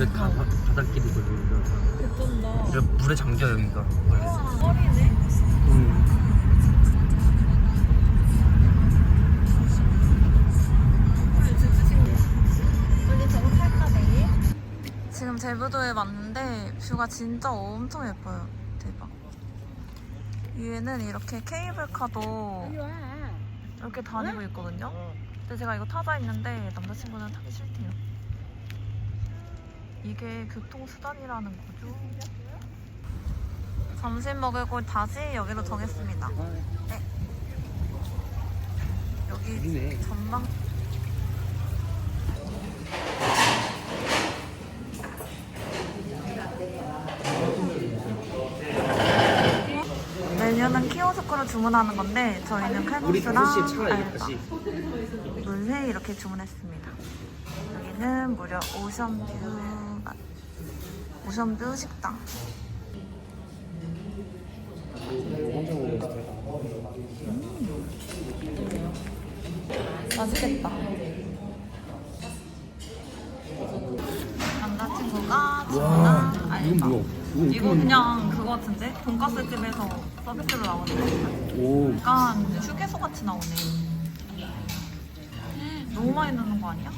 원래 다 바- 바닷길이거든 여기가 예쁜다. 여기가 물에 잠겨 여기가 원래 우와, 어리네. 음. 우리 저거 탈까 내일? 지금 제부도에 왔는데 뷰가 진짜 엄청 예뻐요. 대박. 위에는 이렇게 케이블카도 이렇게 다니고 있거든요. 근데 제가 이거 타자 했는데 남자친구는 타기 싫대요. 이게 교통수단이라는 거죠. 점심 먹을 곳 다시 여기로 정했습니다. 네. 여기. 전망 메뉴는 키오스크로 주문하는 건데 저희는 칼국수랑 5시에 차 알바, 6시 물회 이렇게 주문했습니다. 여기는 무려 오션뷰 맛. 오션뷰 식당. 스타일 맛있겠다. 남자친구가 주문한 알바. 이거 그냥 그거 같은데? 돈가스 집에서 서비스로 나오는 거. 오 약간 휴게소 같이 나오네. 너무 많이 넣는 거 아니야?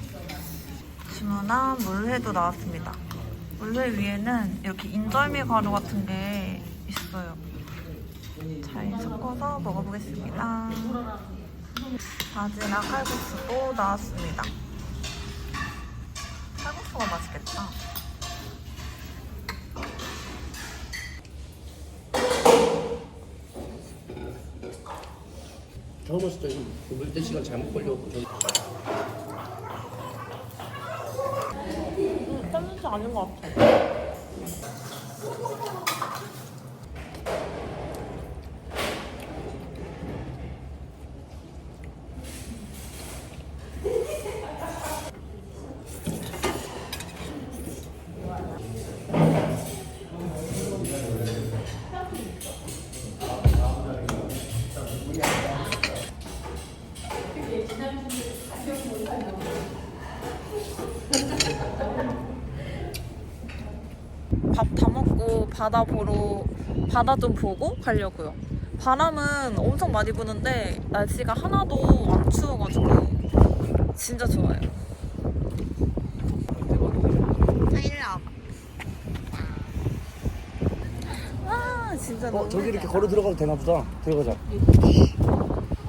주문한 물회도 나왔습니다. 물회 위에는 이렇게 인절미 가루 같은 게 있어요. 잘 섞어서 먹어보겠습니다. 바지락 칼국수도 나왔습니다. 칼국수가 맛있겠다. 처음 왔을 때 물때 시간 잘못 걸려갖고 저기 짠지 아닌 것 같아. 바다 보러 바다 좀 보고 가려고요. 바람은 엄청 많이 부는데 날씨가 하나도 안 추워가지고 진짜 좋아요. 와 진짜 너무 어 저기 이렇게. 걸어 들어가도 되나 보다 들어가자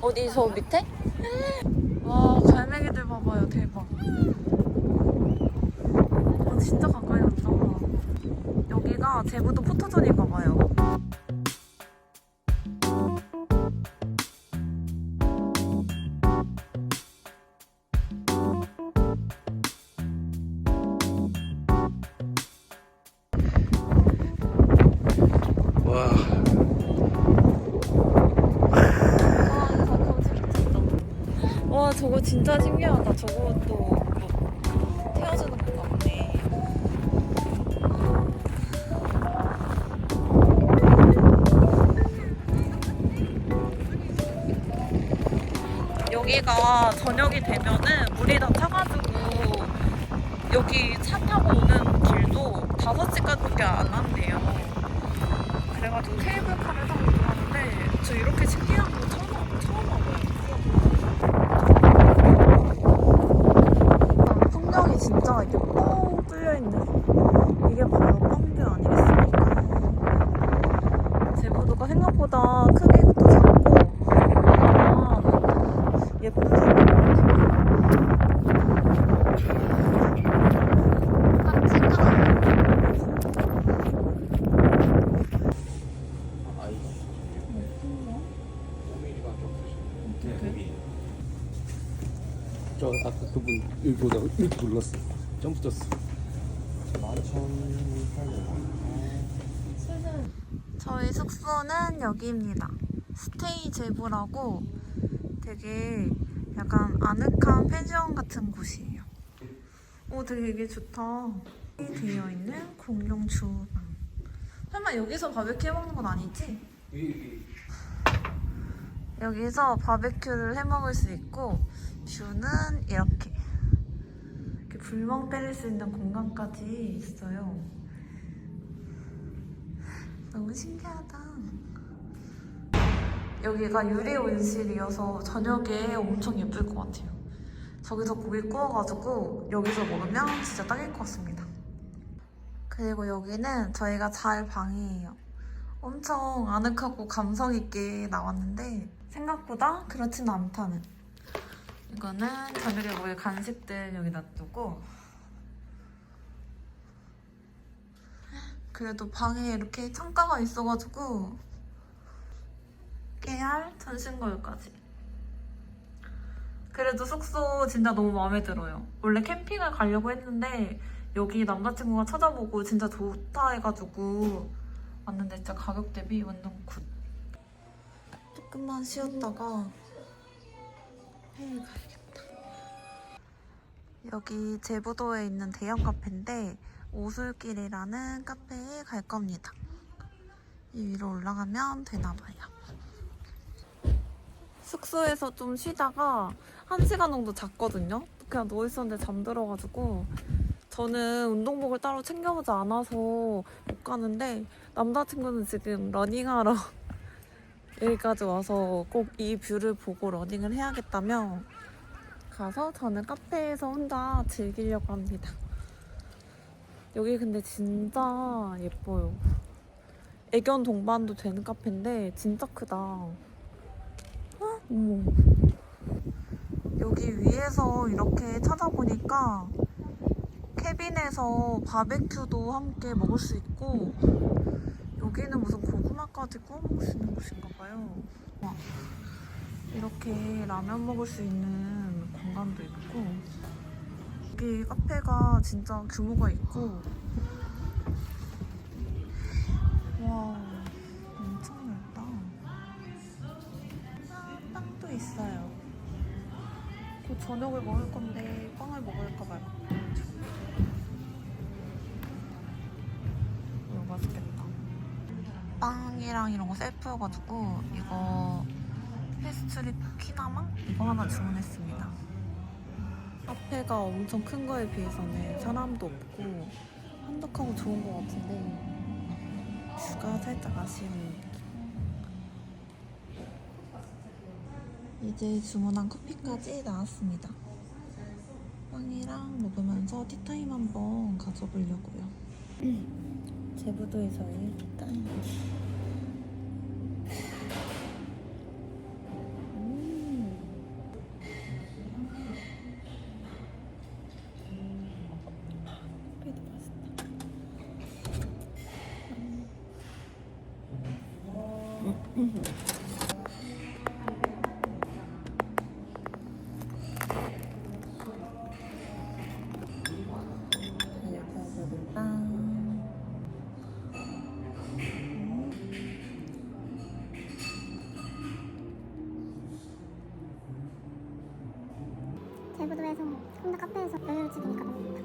어디 저 밑에? 와 갈매기들 봐봐요 대박. 와 진짜 왔다. 여기가 제부도 포토존인가 봐요. 와 와 저거 진짜 신기하다. 저것도 여기가 저녁이 되면은 물이 다 차가지고 여기 차 타고 오는 길도 5시까지밖에 안 한대요. 그래가지고 케이블카를 타고 들어가는데 저 이렇게 신기한 거 처음, 와- 처음 와봐요. 풍경이 진짜 이렇게 뻥 뚫려있는 이게 바로 뻥뷰 아니겠습니까? 제부도가 생각보다 크기도 작고 아, 예쁘지? 딱 생각 아이 저 아까 그분 여기 보다가 이렇게 눌렀어 점프 떴어 11,800원 저희 숙소는 여기입니다. 스테이 제부라고 되게 약간 아늑한 펜션 같은 곳이에요. 오, 되게 이게 좋다. 되어 있는 공용 주방. 설마 여기서 바베큐 해 먹는 건 아니지? 여기 서 바베큐를 해 먹을 수 있고 뷰는 이렇게 이렇게 불멍 때릴 수 있는 공간까지 있어요. 너무 신기하다. 여기가 유리 온실이어서 저녁에 엄청 예쁠 것 같아요. 저기서 고기 구워가지고 여기서 먹으면 진짜 딱일 것 같습니다. 그리고 여기는 저희가 잘 방이에요. 엄청 아늑하고 감성 있게 나왔는데 생각보다 그렇진 않다는. 이거는 저녁에 먹을 간식들 여기 놔두고. 그래도 방에 이렇게 창가가 있어가지고 깨알 전신 거울까지. 그래도 숙소 진짜 너무 마음에 들어요. 원래 캠핑을 가려고 했는데 여기 남자친구가 찾아보고 진짜 좋다 해가지고 왔는데 진짜 가격 대비 완전 굿 조금만 쉬었다가 회의 가야겠다 여기 제부도에 있는 대형 카페인데 오술길이라는 카페에 갈 겁니다. 이 위로 올라가면 되나 봐요. 숙소에서 좀 쉬다가 한 시간 정도 잤거든요. 그냥 누워 있었는데 잠들어가지고 저는 운동복을 따로 챙겨오지 않아서 못 가는데 남자친구는 지금 러닝하러 여기까지 와서 꼭 이 뷰를 보고 러닝을 해야겠다며 가서 저는 카페에서 혼자 즐기려고 합니다. 여기 근데 진짜 예뻐요. 애견 동반도 되는 카페인데 진짜 크다. 헉, 어머. 여기 위에서 이렇게 찾아보니까 캐빈에서 바베큐도 함께 먹을 수 있고 여기는 무슨 고구마까지 구워 먹을 수 있는 곳인가 봐요. 와, 이렇게 라면 먹을 수 있는 공간도 있고 여기 카페가 진짜 규모가 있고 와 엄청 넓다. 아, 빵도 있어요. 곧 저녁을 먹을 건데 빵을 먹을까 말까 빵이랑 이런 거 셀프여가지고 이거 페스트리 키나망? 이거 하나 주문했습니다 카페가 엄청 큰 거에 비해서는 사람도 없고 한적하고 좋은 것 같은데 뷰가 살짝 아쉬운 느낌. 이제 주문한 커피까지 나왔습니다. 빵이랑 먹으면서 티타임 한번 가져보려고요. 제부도에서의 티타 혼자 카페에서 여유를 즐기니까 너무 좋다.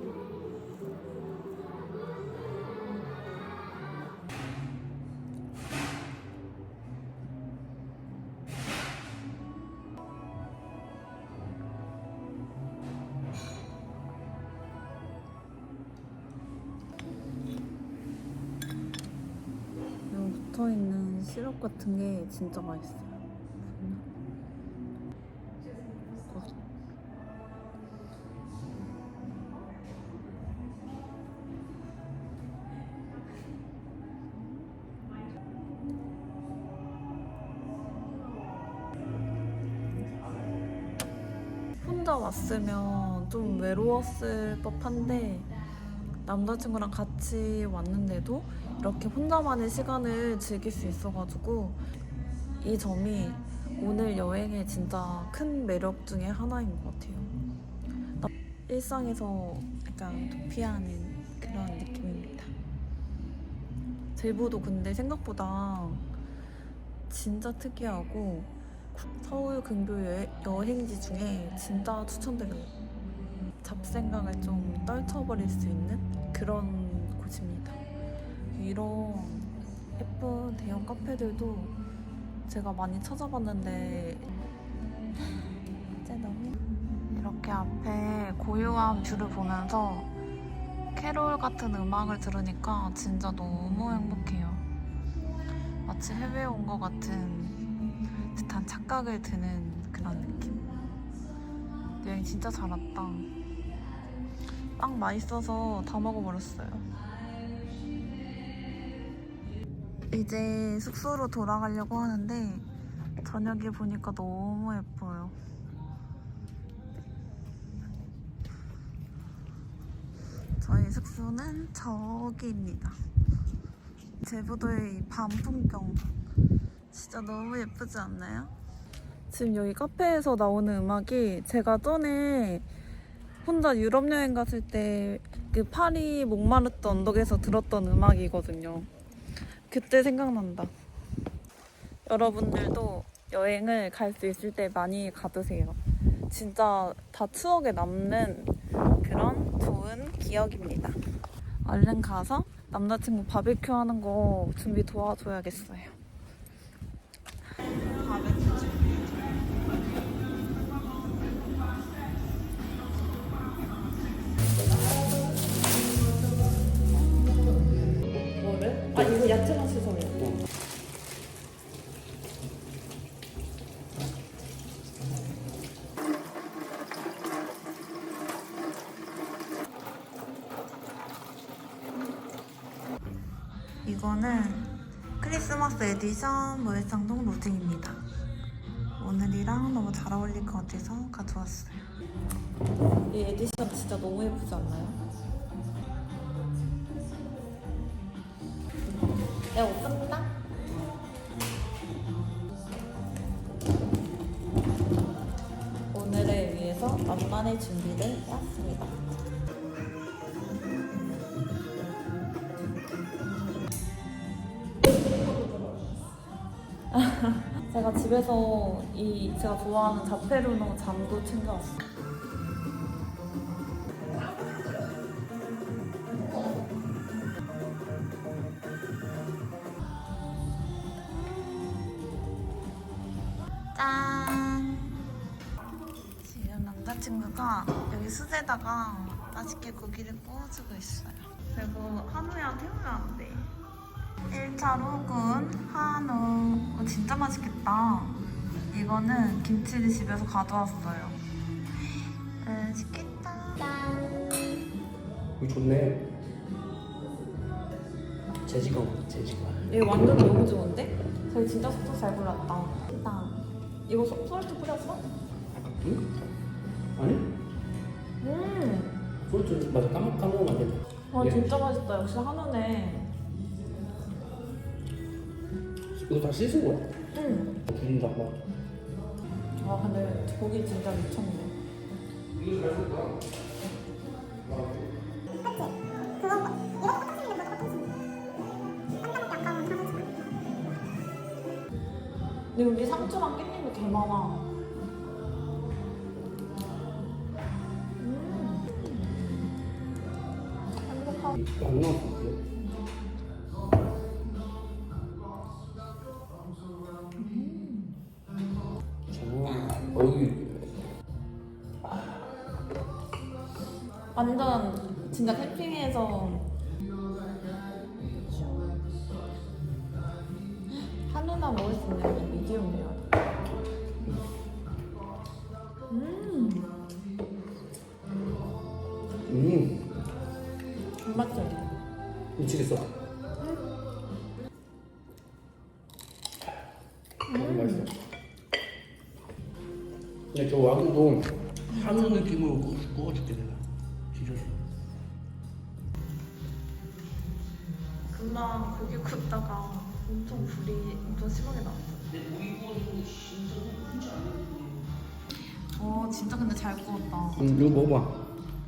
여기 붙어 있는 시럽 같은 게 진짜 맛있어 혼자 왔으면 좀 외로웠을 법한데 남자친구랑 같이 왔는데도 이렇게 혼자만의 시간을 즐길 수 있어가지고 이 점이 오늘 여행의 진짜 큰 매력 중에 하나인 것 같아요. 나- 일상에서 약간 도피하는 그런 느낌입니다. 제부도 근데 생각보다 진짜 특이하고 서울 근교 여- 여행지 중에 진짜 추천드려요. 잡생각을 좀 떨쳐버릴 수 있는 그런 곳입니다. 이런 예쁜 대형 카페들도 제가 많이 찾아봤는데 이제 너무 이렇게 앞에 고요한 뷰를 보면서 캐롤 같은 음악을 들으니까 진짜 너무 행복해요. 마치 해외에 온 것 같은 듯한 착각을 드는 그런 느낌. 여행 진짜 잘 왔다. 빵 맛있어서 다 먹어버렸어요. 이제 숙소로 돌아가려고 하는데 저녁에 보니까 너무 예뻐요. 저희 숙소는 저기입니다. 제부도의 이밤 풍경 진짜 너무 예쁘지 않나요? 지금 여기 카페에서 나오는 음악이 제가 전에 혼자 유럽 여행 갔을 때 그 파리 몽마르트 언덕에서 들었던 음악이거든요. 그때 생각난다. 여러분들도 여행을 갈 수 있을 때 많이 가두세요. 진짜 다 추억에 남는 그런 좋은 기억입니다. 얼른 가서 남자친구 바베큐 하는 거 준비 도와줘야겠어요. 이거는 크리스마스 에디션 모해상동 로즈입니다. 오늘이랑 너무 잘 어울릴 것 같아서 가져왔어요. 이 에디션 진짜 너무 예쁘지 않나요? 내가 옷 샀나? 오늘을 위해서 만만의 준비를 해왔습니다. 집에서 이 제가 좋아하는 자페루노 잠도 챙겨왔어요. 짠! 지금 남자친구가 여기 수제다가 맛있게 고기를 구워주고 있어요. 그리고 한우야 태우면 안 돼. 1차 로군 한우 어, 진짜 맛있겠다 이거는 김치를 집에서 가져왔어요 맛있겠다 짠 이거 좋네. 재지가 없 재지가. 이거 완전 너무 좋은데? 저희 진짜 속도 잘 골랐다 일단 이거 소, 소울트 뿌렸어? 응? 아니? 음, 소주 맞아 까먹 까먹으면 안 된다. 와 예. 진짜 맛있다 역시 한우네 다 씻은 거야? 음. 부린다 막. 아 근데 고기 진짜 미쳤네 근데 여기 상추랑 깻잎이 개 많아 음. 행복하다 안 나왔어. 완전 진짜 캠핑에서 한우나 먹을 수 있는 미디움이에요. 음, 음 정맛죠? 미치겠어. 금방 고기 굽다가 엄청 불이 엄청 심하게 나왔어. 어, 진짜 근데 잘 구웠다. 음 이거 먹어봐.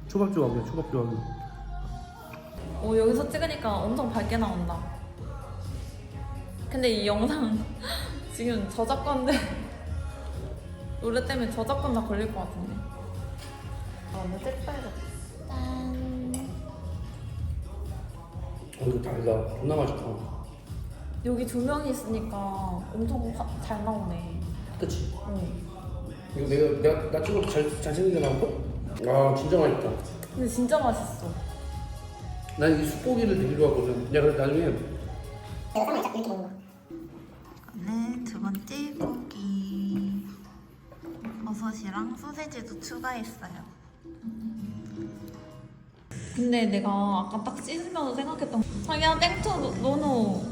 초밥 조합이야 초밥 조합이. 오 여기서 찍으니까 엄청 밝게 나온다. 근데 이 영상 지금 저작권데 노래 때문에 저작권 다 걸릴 것 같은데. 아 오늘 잭빨겠다. 어 이거 달다. 존나 맛있다. 여기 두 명이 있으니까 엄청 화- 잘 나오네. 그치? 응. 이거 내가 내가 나 찍어도 잘 잘생기게 나올 걸? 아 진짜 맛있다. 근데 진짜 맛있어. 난 이 숯고기를 되게 좋아하거든. 내가 그래서 나중에 내가 쌈을 이렇게 먹는 거. 네, 두 번째 고기. 버섯이랑 소세지도 추가했어요. 근데 내가 아까 딱 씻으면서 생각했던 자기야 땡초 노노.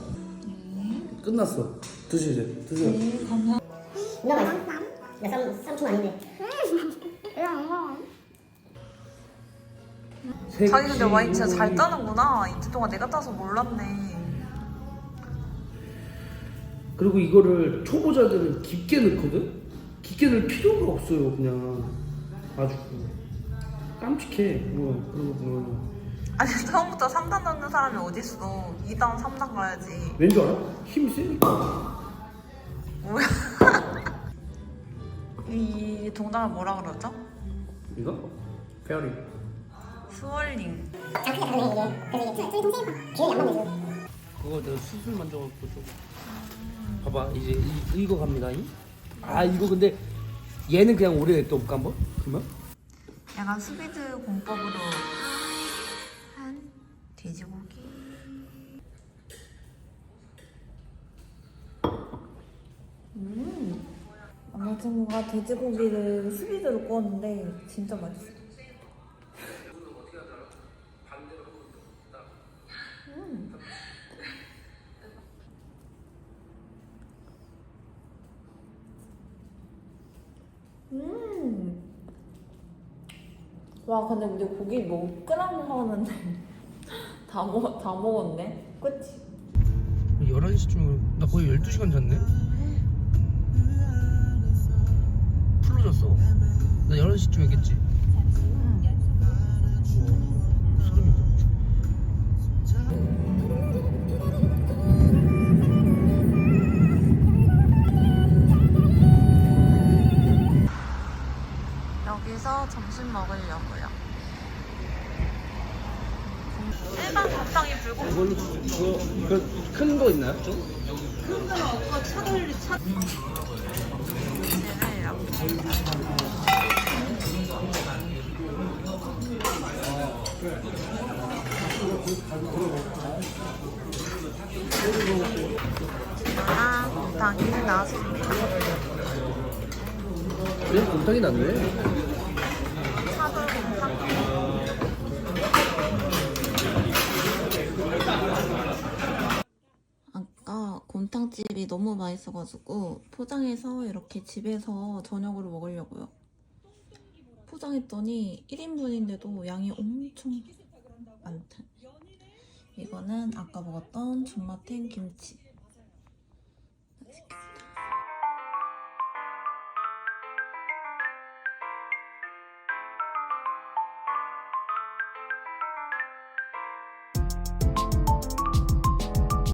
끝났어. 드시죠. 드세요. 네, 감사합니다. 누나 맛있어? 나 쌈, 쌈충 아닌데. 자기 근데 와인 진짜 잘 짜는구나. 이틀 동안 내가 짜서 몰랐네. 그리고 이거를 초보자들은 깊게 넣거든? 깊게 넣을 필요가 없어요, 그냥. 아주 깜찍해. 뭐, 그런 거 보면. 아니 처음부터 3단 넣는 사람이 어딨어. 2단, 3단 가야지. 왠줄 알아? 힘이 세니까. 뭐야? 이 동작을 뭐라 그러죠? 이거? 페어리. 스월링. 그거 내가 수술 만져갖고 좀. 봐봐, 이제 이, 이거 갑니다. 이. 아, 이거 근데 얘는 그냥 오래 냅둬 볼까, 한번? 그러면? 약간 수비드 공법으로 한 돼지고기. 음. 남자친구가 돼지고기를 수비드로 구웠는데 진짜 맛있어. 음. 음. 와 근데 우리 고기 뭐 끓여 먹었는데 다 먹, 다 먹었네 그치? 11시쯤, 나 거의 12시간 잤네? 풀로 잤어. 나 11시쯤 했겠지? 여기서 점심 먹으려고요 일반 곰탕이 불고기 이걸로 그거 큰 거 있나요? 좀? 를 이렇게 아, 곰탕이 나왔습니다. 그래? 곰탕이 낫네. 곰탕집이 너무 맛있어가지고 포장해서 이렇게 집에서 저녁으로 먹으려고요. 포장했더니 1인분인데도 양이 엄청 많다. 이거는 아까 먹었던 존맛탱 김치.